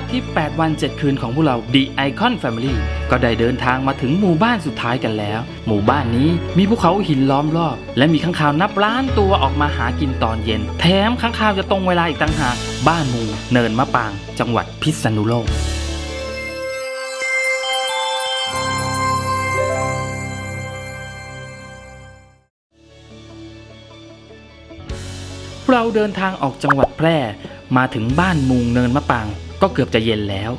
ถทริป8วัน 7 คืนของพวกเรา The Icon Family ก็ได้เดินทางมาถึงหมู่บ้านสุดท้ายกันแล้ว หมู่บ้านนี้มีภูเขาหินล้อมรอบ และมีข้างคาวนับล้านตัวออกมาหากินตอนเย็น แถมข้างคาวจะตรงเวลาอีกต่างหากบ้านหมูเนินมะปาง จังหวัดพิษณุโลกเราเดินทางออกจังหวัดแพร่ มาถึงบ้านมุงเนินมะปาง ก็เกือบจะเย็นแล้ว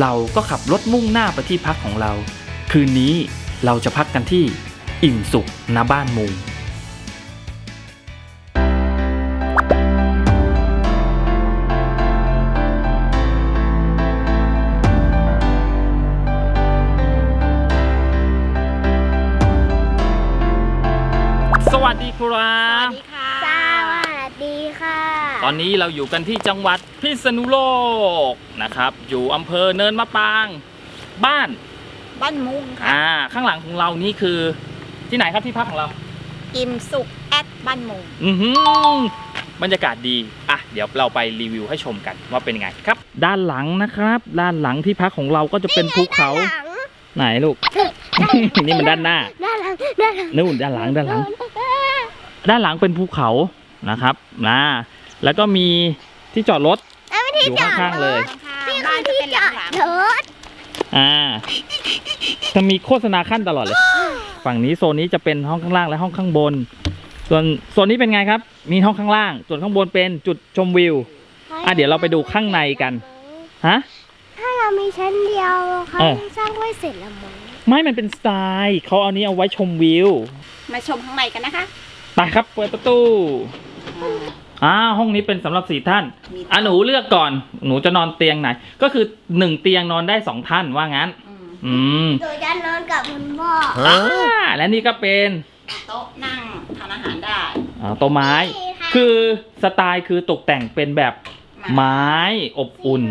เราก็ขับรถมุ่งหน้าไปที่พักของเรา คืนนี้เราจะพักกันที่อิ่มสุขณบ้านมุงสวัสดีครับ สดีค่ะ สวัสดีค่ะ ตอนนี้เราอยู่กันที่จังหวัดพิษณุโลกนะครับ อยู่อำเภอเนินมะปาง บ้าน บ้านมุงค่ะอ่า ข้างหลังของเรานี่คือที่ไหนครับที่พักของเรา อิ่มสุขแอดบ้านมุงอือหือบรรยากาศดี อะ เดี๋ยวเราไปรีวิวให้ชมกันว่าเป็นยังไงครับ ด้านหลังนะครับ ด้านหลังที่พักของเราก็จะเป็นภูเขา ไหนลูก นี่มันด้านหน้า ด้านหลังด้านหลังนู่นด้านหลังด้านหลัง ด้านหลังเป็นภูเขานะครับนะ แล้วก็มีที่จอดรถ แล้วไม่ที่อยู่จอดข้างๆเลย นี่บ้าคืนอจะที่เป็นจหอลัดงรถอ่าจะมีโฆษณาขั้นตลอดเลย ฝั่งนี้โซนนี้จะเป็นห้องข้างล่างและห้องข้างบน ส่วนโซนนี้เป็นไงครับ มีห้องข้างล่าง ส่วนข้างบนเป็นจุดชมวิว อะเดี๋ยวเราไปดูข้างในกัน ฮะ ถ้าเรามีชั้นเดียวเขาเออ สร้างไว้เสร็จแล้วมั้งไม่มันเป็นสไตล์เขาเอานี้เอาไว้ชมวิวๆมาชมข้างในกันนะคะ ไปครับ เปิดประตู อ่าห้องนี้เป็นสำหรับสี่ท่านมีอะหนูเลือกก่อน หนูจะนอนเตียงไหน ก็คือหนึ่งเตียงนอนได้สองท่านว่างั้น อืมอืมโดยจะนอนกับคุณพ่ออ่าและนี่ก็เป็นโต๊ะนั่งทานอาหารได้อ่าโต๊ะไม้ คือสไตล์คือตกแต่งเป็นแบบไม้อบอุ่น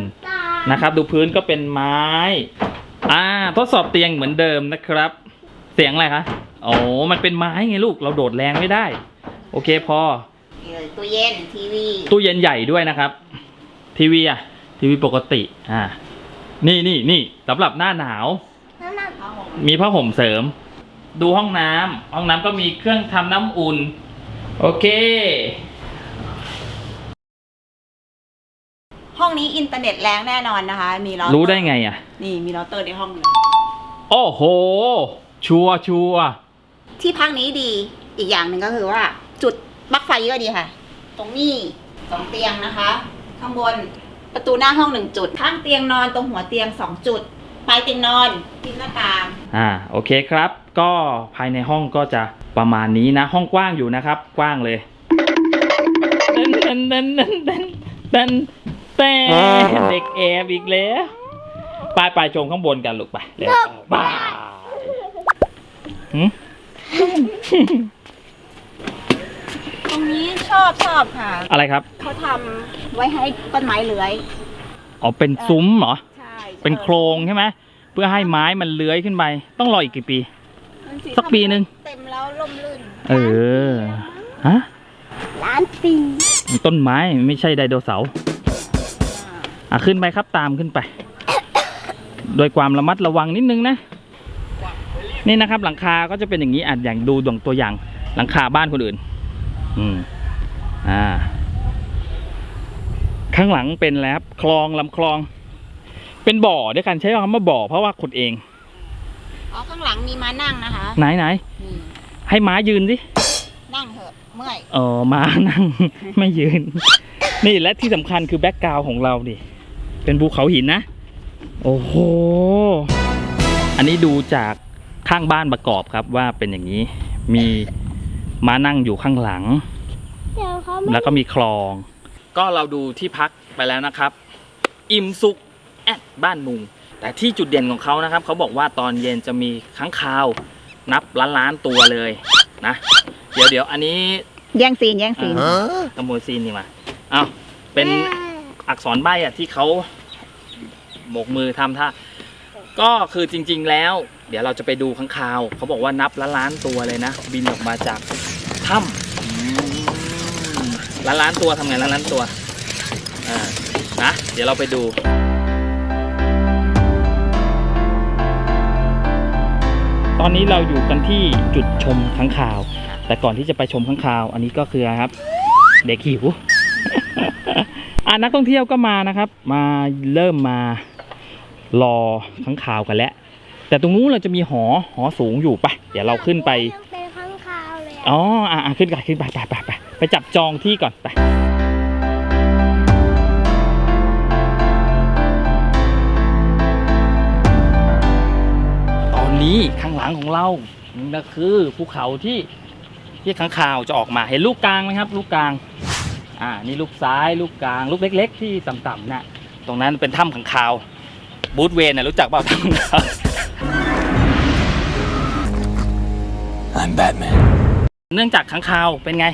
นะครับ ดูพื้นก็เป็นไม้ อ่า ทดสอบเตียงเหมือนเดิมนะครับ เสียงอะไรคะโอ้มันเป็นไม้ไงลูกเราโดดแรงไม่ได้ โอเคพอ มีเลยตู้เย็นทีวีตู้เย็นใหญ่ด้วยนะครับ ทีวีอะทีวีปกติอ่านี่นี่นี่สำหรับหน้าหนาว น้ำหนักผ้าห่มมีผ้าห่มเสริม ดูห้องน้ำห้องน้ำก็มีเครื่องทำน้ำอุ่น โอเค ห้องนี้อินเทอร์เน็ตแรงแน่นอนนะคะ มีเรารู้รู้ได้ไงอะ นี่มีเราเตอร์ในห้องเลยโอ้โห ชัวร์ชัวร์ที่พักนี้ดีอีกอย่างหนึ่งก็คือว่า จุด ปลั๊กไฟก็ดีค่ะ ตรงนี้สองเตียงนะคะ ข้างบนประตูหน้าห้องหนึ่งจุด ข้างเตียงนอนตรงหัวเตียงสองจุดปลายเตียงนอนทิศหน้าต่างอ่าโอเคครับ ก็ภายในห้องก็จะประมาณนี้นะ ห้องกว้างอยู่นะครับ กว้างเลยเต้นเต้นเต้นเต้นเต้นเต้นเต้นเด็กแอบอีกแล้วไปไปชมข้างบนกันลูกไปเร็วไป บายหืมตรงนี้ชอบชอบค่ะ อะไรครับ เขาทำไว้ให้ต้นไม้เลื้อยอ๋อ เป็นซุ้มเหรอ ใช่เป็นโครงใช่ไหมเพื่อให้ไม้มันเลื้อยขึ้นไป ต้องรออีกกี่ปี มันสักปีหนึ่ง เต็มแล้วล่มลื่นเออ ฮะ ล้านปีต้นไม้ไม่ใช่ไดโนเสาร์อะขึ้นไปครับตามขึ้นไป โดยความระมัดระวังนิดนึงนะ นี่นะครับ หลังคาก็จะเป็นอย่างนี้อะอย่างดูดวงตัวอย่างหลังคาบ้านคนอื่น อืมอ่า ข้างหลังเป็นแล้วครับคลองลำคลอง เป็นบ่อด้วยกันใช้คำว่าบ่อเพราะว่าขุดเอง อ๋อข้างหลังมีม้านั่งนะคะไหนไหนนี่ให้ม้ายืนสิ นั่งเถอะเมื่อยเออมานั่ง ไม่ยืน นี่และที่สำคัญคือแบ็กกราวของเราดิเป็นภูเขาหินนะ โอ้โห อันนี้ดูจากข้างบ้านประกอบครับว่าเป็นอย่างนี้ มีมานั่งอยู่ข้างหลัง เดี๋ยวเขาไม่แล้วก็มีคลอง ก็เราดูที่พักไปแล้วนะครับ อิ่มสุกแอดบ้านมุง แต่ที่จุดเด่นของเขานะครับ เขาบอกว่าตอนเย็นจะมีค้างคาว นับล้านล้านๆตัวเลยนะ เดี๋ยวเดี๋ยวอันนี้แย่งซีนแย่งซีนขโมยซีนนี่มาเอาเป็นอักษรใบอะที่เขาโบกมือทำท่าก็คือจริง ๆแล้ว เดี๋ยวเราจะไปดูข้างคาว เขาบอกว่านับล้านล้านๆตัวเลยนะ บินออกมาจากถ้ำ ล้านล้านตัวทำไงล้านล้านตัวอ่านะเดี๋ยวเราไปดูตอนนี้เราอยู่กันที่จุดชมข้างข่าว แต่ก่อนที่จะไปชมข้างข่าว อันนี้ก็คือครับ เด็กหิว อ่านักท่องเที่ยวก็มานะครับ มาเริ่มมารอข้างข่าวกันแล้ว แต่ตรงนู้นเราจะมีหอหอสูงอยู่ปะเดี๋ยวเราขึ้นไป เป็นข้างข่าวเลยอ๋ออ่าขึ้นไปขึ้นไปไปไป ไปจับจองที่ก่อนไปตอนนี้ข้างหลังของเรานั่นก็คือภูเขาที่ที่ข้างคาวจะออกมาเห็นลูกกลางไหมครับ ลูกกลางอ่านี่ลูกซ้ายลูกกลาง ลูกเล็ก ๆ ที่ต่ำๆน่ะตรงนั้นเป็นถ้ำข้างคาวบูธเวนน่ะรู้จักเปล่าถ้ำข้างคาว I'm Batman. เนื่องจากค้างคาวเป็นไง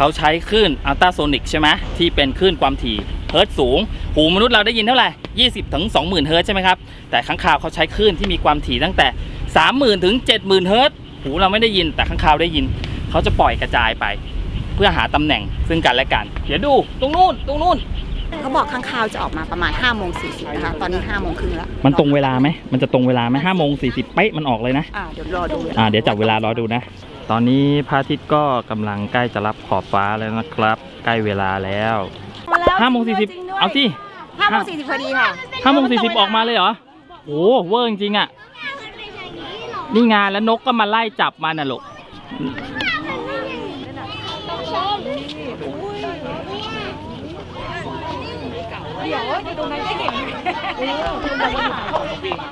เขาใช้คลื่นอัลตราโซนิกใช่ไหมที่เป็นคลื่นความถี่เฮิร์ตซ์สูง หูมนุษย์เราได้ยินเท่าไหร่ 20ถึง20,000เฮิร์ตซ์ใช่ไหมครับ แต่ค้างคาวเขาใช้คลื่นที่มีความถี่ตั้งแต่ 30,000ถึง70,000เฮิร์ตซ์หูเราไม่ได้ยินแต่ค้างคาวได้ยิน เขาจะปล่อยกระจายไป เพื่อหาตำแหน่งซึ่งกันและกัน เดี๋ยวดูตรงนู้นตรงนู้นเขาบอกข้างคาวจะออกมาประมาณ5้าโมงสีนะคะ ตอนนี้5้าโมงครึ่งแล้ว มันตรงเวลาไหม มันจะตรงเวลาไหมห้าโมงสี่สิบเป๊ะมันออกเลยนะ อ่าเดี๋ยวรอดูอ่าเดี๋ยวจับเวลารอดูนะ ตอนนี้พระอาทิตย์ก็กำลังใกล้จะรับขอบฟ้าแล้วนะครับใกล้เวลาแล้วห้าโมงสี่สิบเอาสิห้าโมงสี่สิบพอดีค่ะห้าโมงสี่สิบออกมาเลยเหรอโอ้เวอร์จริงๆอะ นี่งานแล้วนกก็มาไล่จับมันน่ะลูก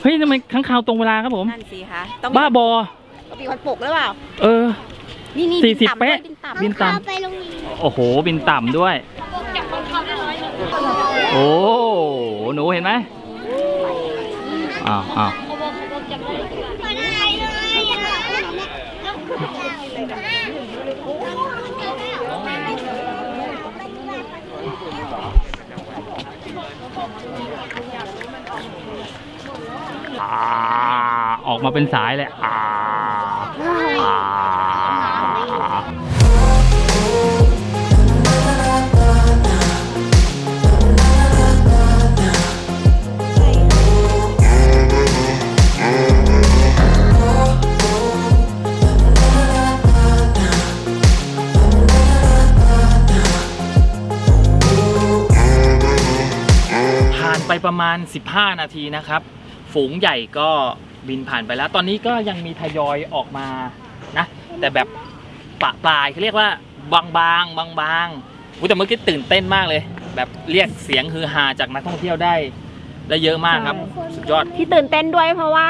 เฮ้ยทำไมข้างคาวตรงเวลาครับผมนั่นสิคะต้องบ้าบอ มีวันปลุกหรือเปล่า เออ นี่นี่สี่สิบบินต่ำด้วยเป๊ะ บินต่ำบินต่ำข้าวไปโรงเรียนโอ้โห บินต่ำด้วย โอ้หนูเห็นไหมอ้าวอ้าวอ่าออกมาเป็นสายเลยอ่าอ่า ผ่านไปประมาณ 15 นาทีนะครับ ฝูงใหญ่ก็ บินผ่านไปแล้ว ตอนนี้ก็ยังมีทยอยออกมานะ แต่แบบปะปลายเขาเรียกว่าบางบางบางบางๆอุ๊ยแต่เมื่อกี้ตื่นเต้นมากเลย แบบเรียกเสียงฮือฮาจากนักท่องเที่ยวได้ได้เยอะมากครับ สุดยอดที่ตื่นเต้นด้วยเพราะว่า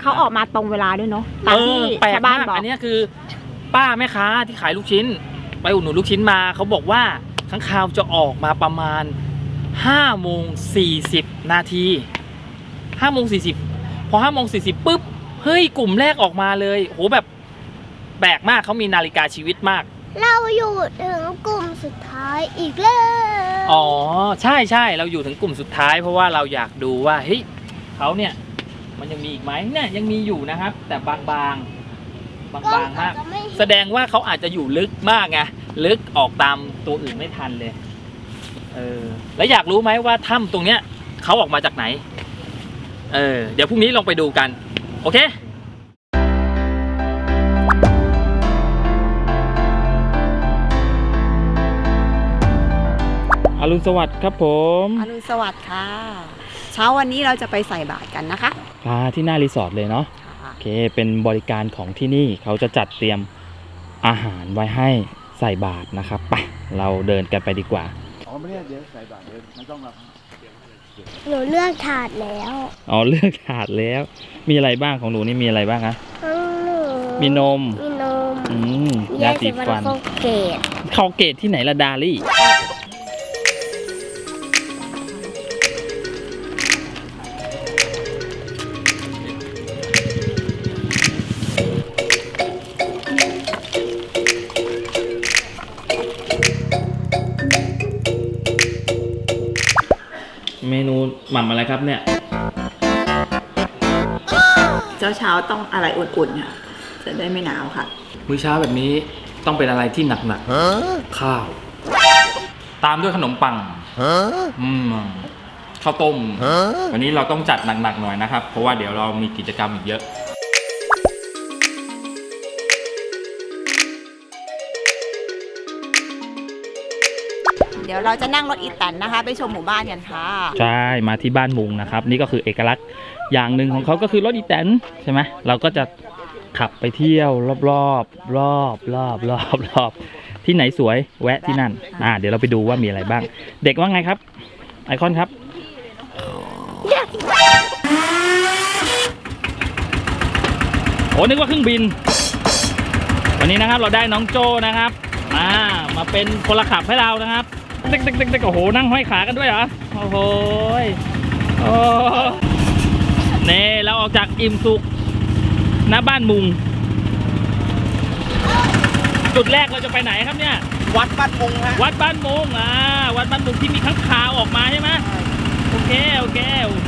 เขาออกมาตรงเวลาด้วยเนาะตามที่เออแปลกชาวบ้านมากบอกอันเนี้ยคือ ป้าแม่ค้าที่ขายลูกชิ้น ไปอุดหนุนลูกชิ้นมาเขาบอกว่าข้างคาวจะออกมาประมาณ5โมง40 นาที5โมง40 พอ5โมง40ปุ๊บเฮ้ยกลุ่มแรกออกมาเลยโหแบบแปลกมากเขามีนาฬิกาชีวิตมาก เราอยู่ถึงกลุ่มสุดท้ายอีกแล้วอ๋อใช่ใช่เราอยู่ถึงกลุ่มสุดท้าย เพราะว่าเราอยากดูว่าเฮ้ยเขาเนี่ย มันยังมีอีกไหมเนี่ยยังมีอยู่นะครับ แต่บางๆบางบางๆมากจะไม่แสดงว่าเขาอาจจะอยู่ลึกมากไงลึกออกตามตัวอื่นไม่ทันเลยเออแล้วอยากรู้ไหมว่าถ้ำตรงเนี้ยเขาออกมาจากไหน เออเดี๋ยวพรุ่งนี้ลองไปดูกัน โอเคอรุณสวัสดิ์ครับผมอรุณสวัสดิ์ค่ะ เช้าวันนี้เราจะไปใส่บาตรกันนะคะพาที่หน้ารีสอร์ทเลยเนาะโอเค เป็นบริการของที่นี่เขาจะจัดเตรียมอาหารไว้ให้ใส่บาตรนะครับไปเราเดินกันไปดีกว่า อ๋อไม่ได้เดี๋ยวใส่บาตรเดี๋ยวไม่ต้องรับ หนูเลือกถาดแล้วอ๋อเลือกถาดแล้ว มีอะไรบ้างของหนูนี่มีอะไรบ้างคะทั้งหนูมีนมมีนมอืมมียาสีฟันโคเกตคอลเกตที่ไหนละดาลี่ หม่ำอะไรครับเนี่ย เช้าเช้าๆต้องอะไรอุ่นๆค่ะจะได้ไม่หนาวค่ะ มื้อเช้าแบบนี้ต้องเป็นอะไรที่หนักๆข้าว ตามด้วยขนมปังอืมข้าวต้มวันนี้เราต้องจัดหนักๆหน่อยนะครับ เพราะว่าเดี๋ยวเรามีกิจกรรมอีกเยอะ ดี๋ยวเราจะนั่งรถอีแตนนะคะ ไปชมหมู่บ้านกันค่ะใช่มาที่บ้านมุงนะครับ นี่ก็คือเอกลักษณ์อย่างหนึ่งของเขาก็คือรถอีแตนใช่ไหมเราก็จะขับไปเที่ยวรอบรอบรอบรอบรอบรอบที่ไหนสวยแวะที่นั่นอ่าเดี๋ยวเราไปดูว่ามีอะไรบ้าง เด็กว่าไงครับ ไอคอนครับโอ้นึกว่าเครื่องบิน วันนี้นะครับเราได้น้องโจนะครับ อ่า มาเป็นพลขับให้เรานะครับ เด็กเด็กเด็กเด็กโอ้โห นั่งห้อยขากันด้วยเหรอ โอ้โหยโอ้เน่เราออกจากอิ่มสุกหน้าบ้านมุง จุดแรกเราจะไปไหนครับเนี่ย วัดบ้านมุงฮะวัดบ้านมุงอ่าวัดบ้านมุงที่มีข้างคาวออกมาใช่ไหมโอเค โอเคส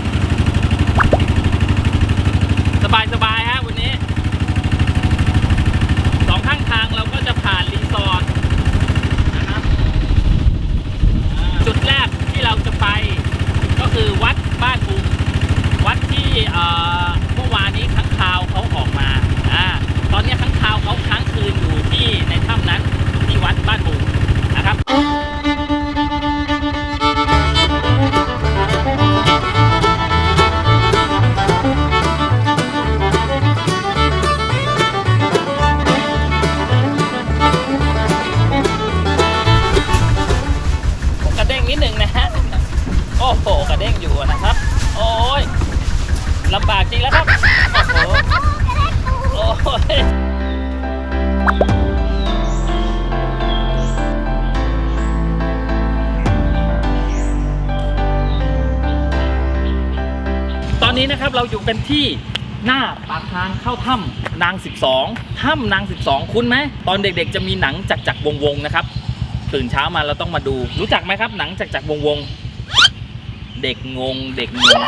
เราอยู่กันที่หน้าปากทางเข้าถ้ำนาง 12ถ้ำนาง 12 คุ้นไหมตอนเด็กๆ จะมีหนังจักจักวงวงๆนะครับ ตื่นเช้ามาเราต้องมาดู รู้จักไหมครับ หนังจากจากวงวงๆเด็กงงเด็กงง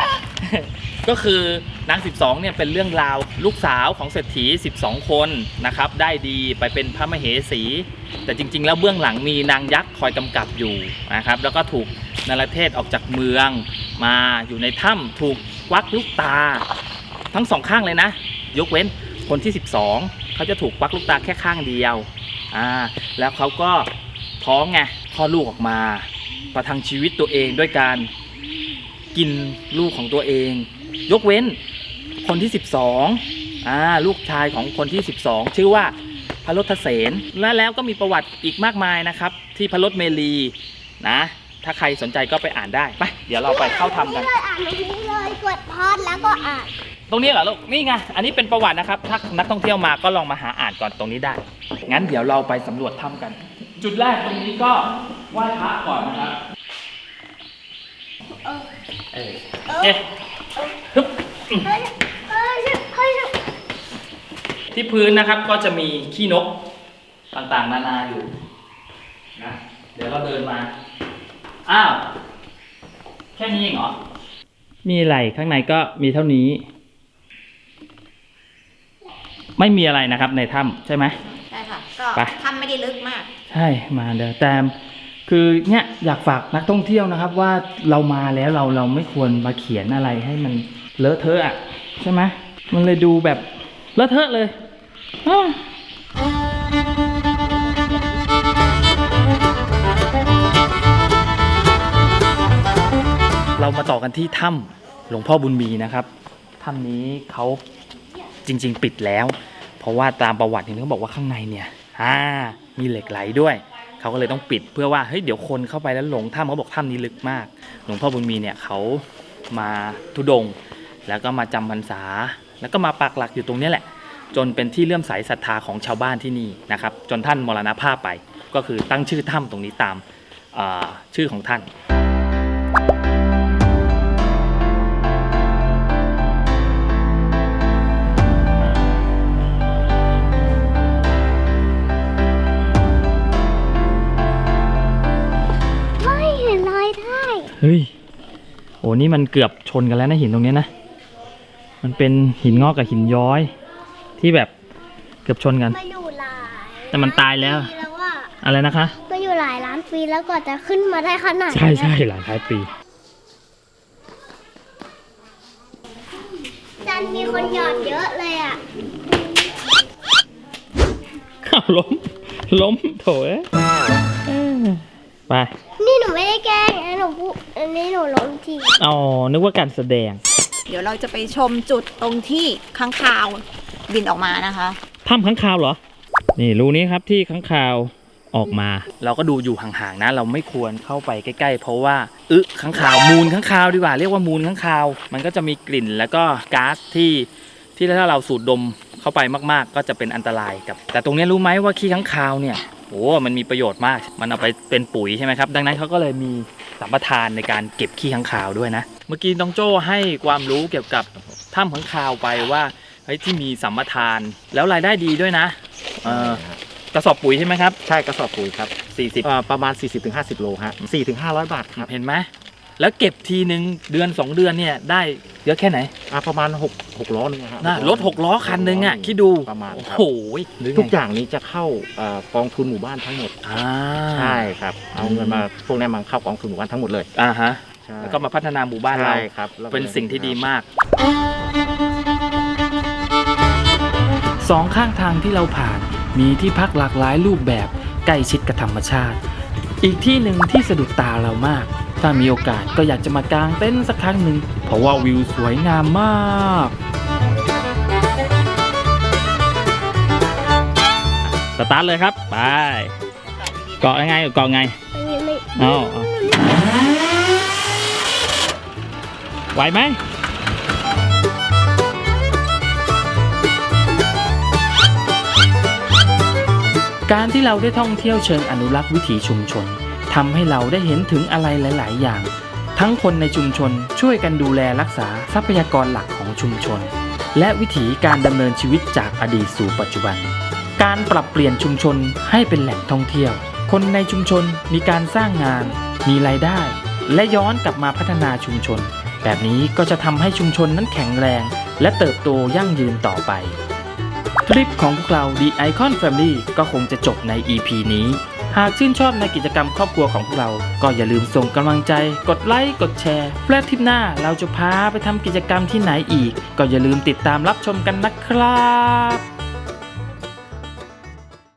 ก็คือนาง 12 เนี่ยเป็นเรื่องราวลูกสาวของเศรษฐี 12 คนนะครับ ได้ดีไปเป็นพระมเหสี แต่จริง ๆ แล้วเบื้องหลังมีนางยักษ์คอยกำกับอยู่นะครับ แล้วก็ถูกนรเทศออกจากเมืองมาอยู่ในถ้ำถูก ควักลูกตา ทั้งสองข้างเลยนะ ยกเว้นคนที่ 12 เขาจะถูกควักลูกตาแค่ข้างเดียวอ่าแล้วเขาก็ท้องไงคลอดลูกออกมาประทังชีวิตตัวเองด้วยการกินลูกของตัวเอง ยกเว้นคนที่ 12อ่าลูกชายของคนที่ 12 ชื่อว่าพระรถเสนและแล้วก็มีประวัติอีกมากมายนะครับ ที่พระรถเมลีนะ ถ้าใครสนใจก็ไปอ่านได้ไปเดี๋ยวเราไปเข้าทำกัน เลยอ่านตรงนี้เลยกดพอดแล้วก็อ่านตรงนี้เหรอลูกนี่ไงอันนี้เป็นประวัตินะครับ ถ้านักท่องเที่ยวมาก็ลองมาหาอ่านก่อนตรงนี้ได้ งั้นเดี๋ยวเราไปสำรวจถ้ำกัน จุดแรกตรงนี้ก็ไหว้พระก่อนนะครับเออเออเอ๊ะฮึบเฮ้ยเฮ้ยเฮ้ยที่พื้นนะครับก็จะมีขี้นกต่างๆ นานาอยู่นะเดี๋ยวเราเดินมา อ้าว แค่นี้เองเหรอ มีอะไรข้างในก็มีเท่านี้ ไม่มีอะไรนะครับ ในถ้ำใช่ไหม ใช่ค่ะ ก็ไป ทำไม่ได้ลึกมาก ใช่มาเดี๋ยวแต่คือเนี่ยอยากฝากนักท่องเที่ยวนะครับ ว่าเรามาแล้วเราเราไม่ควรมาเขียนอะไรให้มันเลอะเทอะอะใช่ไหมมันเลยดูแบบเลอะเทอะเลยอ้าว เรามาต่อกันที่ถ้ำหลวงพ่อบุญมีนะครับถ้ำนี้เขาจริง ๆ ปิดแล้ว เพราะว่าตามประวัติเนี่ยเขาบอกว่าข้างในเนี่ยอ่ามีเหล็กไหลด้วยเขาก็เลยต้องปิดเพื่อว่าเฮ้ยเดี๋ยวคนเข้าไปแล้วหลงถ้ำเขาบอกถ้ำนี้ลึกมาก หลวงพ่อบุญมีเนี่ยเขามาทุดง แล้วก็มาจำพรรษา แล้วก็มาปักหลักอยู่ตรงนี้แหละ จนเป็นที่เลื่อมใสศรัทธาของชาวบ้านที่นี่นะครับ จนท่านมรณภาพไป ก็คือตั้งชื่อถ้ำตรงนี้ตามชื่อของท่าน เฮ้ย โอ้นี่มันเกือบชนกันแล้วนะหินตรงเนี้ยนะ มันเป็นหินงอกกับหินย้อย ที่แบบเกือบชนกัน มาอยู่หลายแต่มันตายแล้ว ปีแล้วว่าอะไรนะคะ มาอยู่หลายล้านปีแล้วกว่าจะขึ้นมาได้ขนาดใช่เนี้ยใช่หลายท้ายปี จันมีคนหยอดเยอะเลยอะข้าวล้ม ล้มโถเอ้ยเอ้ ยไปนี่หนูไม่อันหนูพูดอันนี้หนูร้องทีอ๋อ นึกว่าการแสดงเดี๋ยวเราจะไปชมจุดตรงที่ค้างคาวบินออกมานะคะ ถ้ำค้างคาวเหรอ นี่รูนี้ครับที่ค้างคาวออกมา เราก็ดูอยู่ห่างๆนะ เราไม่ควรเข้าไปใกล้ๆ เพราะว่าอึค้างคาวมูลค้างคาวดีกว่า เรียกว่ามูลค้างคาว มันก็จะมีกลิ่นแล้วก็ก๊าซที่ที่ถ้าเราสูดดมเข้าไปมาก ๆ ก็จะเป็นอันตรายกับ แต่ตรงนี้รู้ไหมว่าขี้ค้างคาวเนี่ย โอ้มันมีประโยชน์มาก มันเอาไปเป็นปุ๋ยใช่ไหมครับ ดังนั้นเขาก็เลยมีสัมปทานในการเก็บขี้ค้างคาวด้วยนะ เมื่อกี้น้องโจ้ให้ความรู้เกี่ยวกับถ้ำค้างคาวไปว่าเฮ้ยที่มีสัมปทานแล้วรายได้ดีด้วยนะเออกระสอบปุ๋ยใช่ไหมครับ ใช่กระสอบปุ๋ยครับ40เอ่อประมาณ 40-50 โลฮะ4-500 บาทครับ เห็นไหม แล้วเก็บทีหนึ่งเดือน 2 เดือนเนี่ยได้เยอะแค่ไหนอ่าประมาณ6 6ล้อนึงนะฮะน่ะรถหกล้อคันหนึ่งอะคิดดูประมาณโอ้ครับโหหรือไงทุกอย่างนี้จะเข้าเอ่อกองทุนหมู่บ้านทั้งหมดอ่าใช่ครับเอาเงินมาพวกนี้มาเข้ากองทุนหมู่บ้านทั้งหมดเลยอ่าฮะใช่แล้วก็มาพัฒนาหมู่บ้านเรา ใช่ครับแล้วก็ เป็นสิ่งที่ดีมาก สองข้างทางที่เราผ่าน มีที่พักหลากหลายรูปแบบใกล้ชิดกับธรรมชาติ อีกที่หนึ่งที่สะดุดตาเรามาก ถ้ามีโอกาสก็อยากจะมากางเต็นท์สักครั้งหนึ่งเพราะว่าวิวสวยงามมากสตาร์ทเลยครับ ไป เกาะยังไงเกาะไงอันไม่เอาเอาไหวไหมการที่เราได้ท่องเที่ยวเชิงอนุรักษ์วิถีชุมชน ทำให้เราได้เห็นถึงอะไรหลาย ๆ อย่าง ทั้งคนในชุมชนช่วยกันดูแลรักษาทรัพยากรหลักของชุมชน และวิถีการดำเนินชีวิตจากอดีตสู่ปัจจุบัน การปรับเปลี่ยนชุมชนให้เป็นแหล่งท่องเที่ยว คนในชุมชนมีการสร้างงาน มีรายได้ และย้อนกลับมาพัฒนาชุมชน แบบนี้ก็จะทำให้ชุมชนนั้นแข็งแรง และเติบโตยั่งยืนต่อไปทริปของพวกเรา The Icon Family ก็คงจะจบใน EP นี้ หากชื่นชอบในกิจกรรมครอบครัวของพวกเรา ก็อย่าลืมส่งกำลังใจ กดไลค์ กดแชร์ และทริปหน้าเราจะพาไปทำกิจกรรมที่ไหนอีก ก็อย่าลืมติดตามรับชมกันนะครับ